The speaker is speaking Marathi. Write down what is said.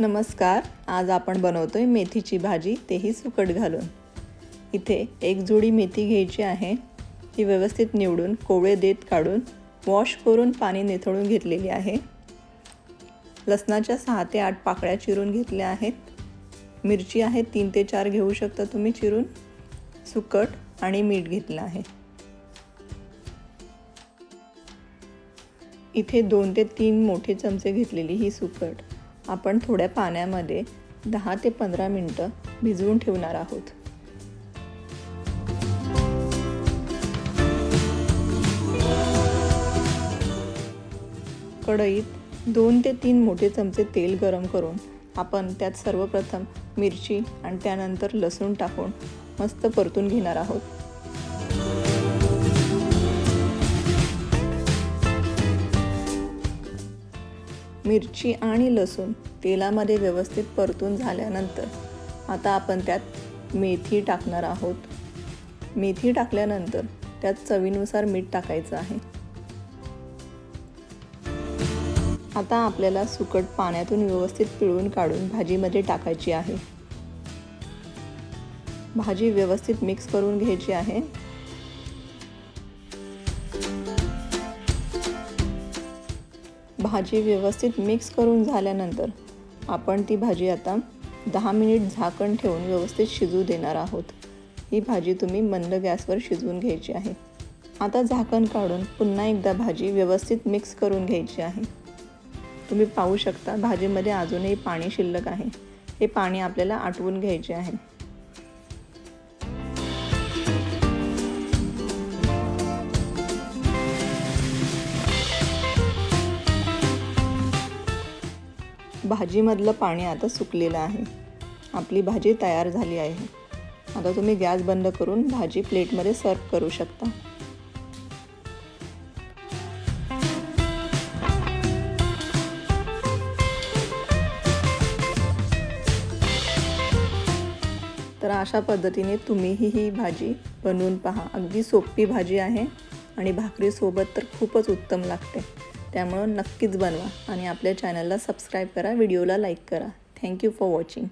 नमस्कार आज आपण बनवतोय मेथीची भाजी तेही सुकट घालून. इथे एक जोडी मेथी घ्यायची आहे. ती व्यवस्थित निवडून कोवळे देत काढून वॉश करून पाणी निथळून घेतलेली आहे. लसणाच्या सहा ते आठ पाकळ्या चिरून घेतल्या आहेत. मिरची आहे तीन ते चार घेऊ शकता तुम्ही चिरून. सुकट आणि मीठ घेतलं आहे. इथे दोन ते तीन मोठे चमचे घेतलेली ही सुकट. आपण थोड्या पाण्यामध्ये दहा ते पंधरा मिनटं भिजवून ठेवणार आहोत. कढईत दोन ते तीन मोठे चमचे तेल गरम करून आपण त्यात सर्वप्रथम मिरची आणि त्यानंतर लसूण टाकून मस्त परतून घेणार आहोत. मिरची आणि लसूण तेलामध्ये व्यवस्थित परतून झाल्यानंतर आता आपण त्यात मेथी टाकणार आहोत. मेथी टाकल्यानंतर त्यात चवीनुसार मीठ टाकायचं आहे. आता आपल्याला सुकट पाण्यातून व्यवस्थित पिळून काढून भाजीमध्ये टाकायची आहे. भाजी व्यवस्थित मिक्स करून घ्यायची आहे. भाजी व्यवस्थित मिक्स करून झाल्यानंतर आपण ती भाजी आता दहा मिनिट झाकण ठेवून व्यवस्थित शिजू देणार आहोत. ही भाजी तुम्ही मंद गॅसवर शिजवून घ्यायची आहे. आता झाकण काढून पुन्हा एकदा भाजी व्यवस्थित मिक्स करून घ्यायची आहे. तुम्ही पाहू शकता भाजीमध्ये अजूनही पाणी शिल्लक आहे. हे पाणी आपल्याला आटवून घ्यायचे आहे. भाजीमधलं पाणी आता सुकलेलं आहे. आपली भाजी तयार झाली आहे. आता तुम्ही गॅस बंद करून भाजी प्लेटमध्ये सर्व करू शकता. तर अशा पद्धतीने तुम्हीही ही भाजी बनवून पहा. अगदी सोपी भाजी आहे आणि भाकरीसोबत तर खूपच उत्तम लागते. त्यामुळं नक्कीच बनवा आणि आपल्या चॅनलला सबस्क्राईब करा व्हिडिओला लाईक करा. Thank you for watching